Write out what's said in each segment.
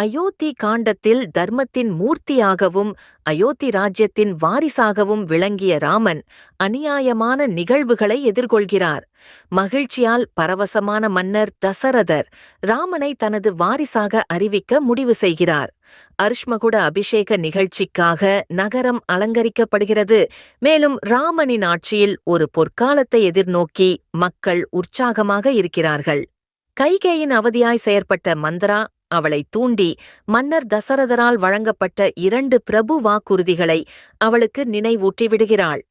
அயோத்தி காண்டத்தில் தர்மத்தின் மூர்த்தியாகவும் அயோத்தி ராஜ்யத்தின் வாரிசாகவும் விளங்கிய ராமன் அநியாயமான நிகழ்வுகளை எதிர்கொள்கிறார். மகிழ்ச்சியால் பரவசமான மன்னர் தசரதர் ராமனை தனது வாரிசாக அறிவிக்க முடிவு செய்கிறார். அர்ஷ்மகுட அபிஷேக நிகழ்ச்சிக்காக நகரம் அலங்கரிக்கப்படுகிறது. மேலும் ராமனின் ஆட்சியில் ஒரு பொற்காலத்தை எதிர்நோக்கி மக்கள் உற்சாகமாக இருக்கிறார்கள். கைகேயின் அவதியாய் செயற்பட்ட மந்திரா அவளை தூண்டி மன்னர் தசரதரால் வழங்கப்பட்ட இரண்டு பிரபு வாக்குறுதிகளை அவளுக்கு நினைவூட்டி விடுகிறாள்.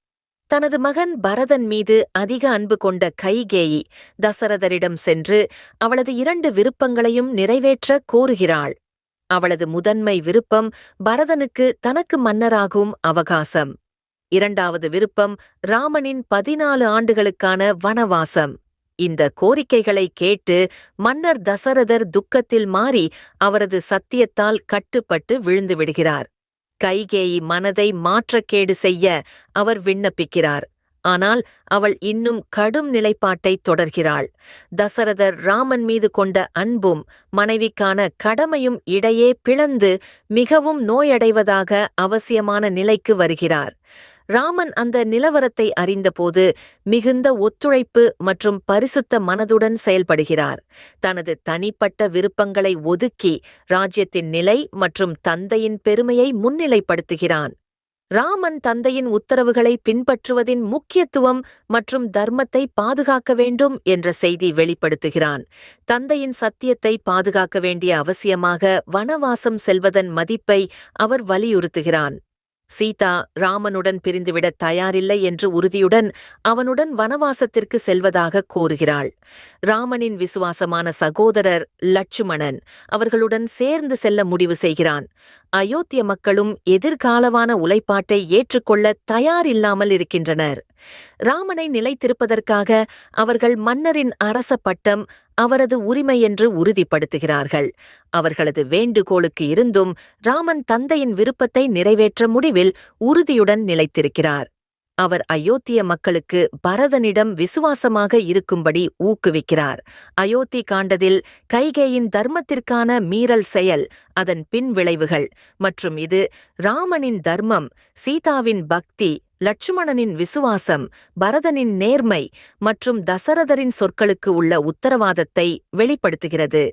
தனது மகன் பரதன் மீது அதிக அன்பு கொண்ட கைகேயி தசரதரிடம் சென்று அவளது இரண்டு விருப்பங்களையும் நிறைவேற்ற கோருகிறாள். அவளது முதன்மை விருப்பம் பரதனுக்கு தனக்கு மன்னராகும் அவகாசம். இரண்டாவது விருப்பம் ராமனின் பதினாலு ஆண்டுகளுக்கான வனவாசம். இந்த கோரிக்கைகளை கேட்டு மன்னர் தசரதர் துக்கத்தில் மாறி அவரது சத்தியத்தால் கட்டுப்பட்டு விழுந்து விடுகிறார். கைகேயி மனதை மாற்றக்கேடு செய்ய அவர் விண்ணப்பிக்கிறார். ஆனால் அவள் இன்னும் கடும் நிலைப்பாட்டை தொடர்கிறாள். தசரதர் ராமன் மீது கொண்ட அன்பும் மனைவிக்கான கடமையும் இடையே பிளந்து மிகவும் நோயடைவதாக அவசியமான நிலைக்கு வருகிறார். ராமன் அந்த நிலவரத்தை அறிந்தபோது மிகுந்த ஒத்துழைப்பு மற்றும் பரிசுத்த மனதுடன் செயல்படுகிறார். தனது தனிப்பட்ட விருப்பங்களை ஒதுக்கி ராஜ்யத்தின் நிலை மற்றும் தந்தையின் பெருமையை முன்னிலைப்படுத்துகிறான். ராமன் தந்தையின் உத்தரவுகளை பின்பற்றுவதின் முக்கியத்துவம் மற்றும் தர்மத்தை பாதுகாக்க வேண்டும் என்ற செய்தி வெளிப்படுத்துகிறான். தந்தையின் சத்தியத்தை பாதுகாக்க வேண்டிய அவசியமாக வனவாசம் செல்வதன் மதிப்பை அவர் வலியுறுத்துகிறான். சீதா ராமனுடன் பிரிந்துவிடத் தயாரில்லை என்று உறுதியுடன் அவனுடன் வனவாசத்திற்கு செல்வதாக கோருகிறாள் ராமனின் விசுவாசமான சகோதரர் லட்சுமணன் அவர்களுடன் சேர்ந்து செல்ல முடிவு செய்கிறான். அயோத்திய மக்களும் எதிர்காலவான உலைப்பாட்டை ஏற்றுக்கொள்ள தயாரில்லாமல் இருக்கின்றனர். ராமனை நிலைத்திருப்பதற்காக அவர்கள் மன்னரின் அரச பட்டம் அவரது உரிமை என்று உறுதிப்படுத்துகிறார்கள். அவர்களது வேண்டுகோளுக்கு இருந்தும் ராமன் தந்தையின் விருப்பத்தை நிறைவேற்ற முடிவில் உறுதியுடன் நிலைத்திருக்கிறார். அவர் அயோத்திய மக்களுக்கு பரதனிடம் விசுவாசமாக இருக்கும்படி ஊக்குவிக்கிறார். அயோத்தி காண்டதில் கைகேயின் தர்மத்திற்கான மீறல் செயல் அதன் பின் விளைவுகள் மற்றும் இது ராமனின் தர்மம் சீதாவின் பக்தி லட்சுமணனின் விசுவாசம் பரதனின் நேர்மை மற்றும் தசரதரின் சொற்களுக்கு உள்ள உத்தரவாதத்தை வெளிப்படுத்துகிறது.